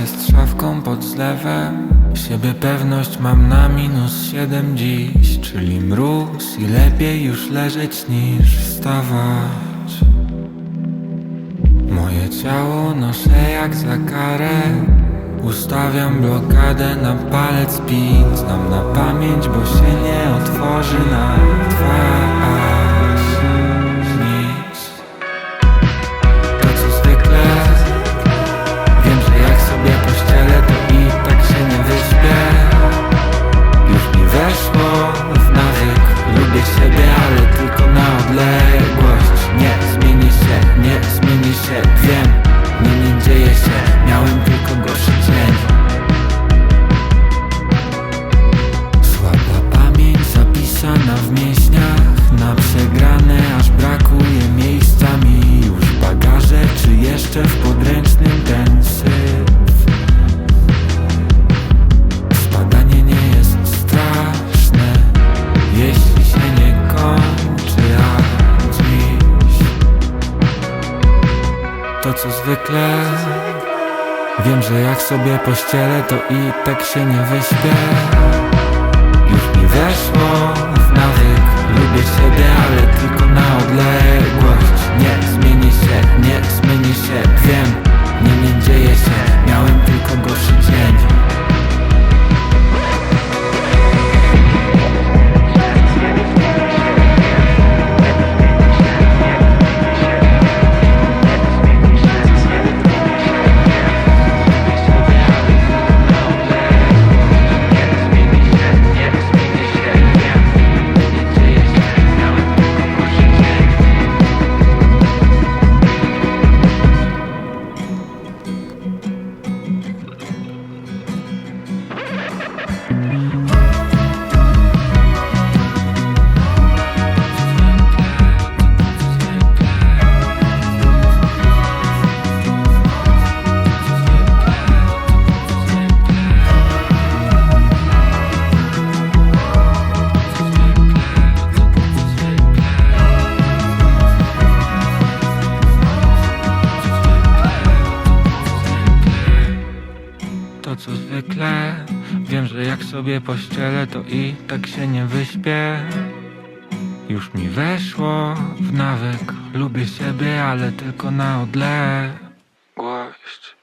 jest szafką pod zlewem. Siebie pewność mam na minus siedem dziś Czyli mróz i lepiej już leżeć niż wstawać. Moje ciało noszę jak za karę. Ustawiam blokadę na palec pin Znam na pamięć, bo się nie otworzy na twarz To co zwykle. Wiem, że jak sobie pościelę to i tak się nie wyśpię. Już mi weszło w nawyk co zwykle. Wiem, że jak sobie pościelę, to i tak się nie wyśpię. Już mi weszło w nawyk. Lubię siebie, ale tylko na odległość.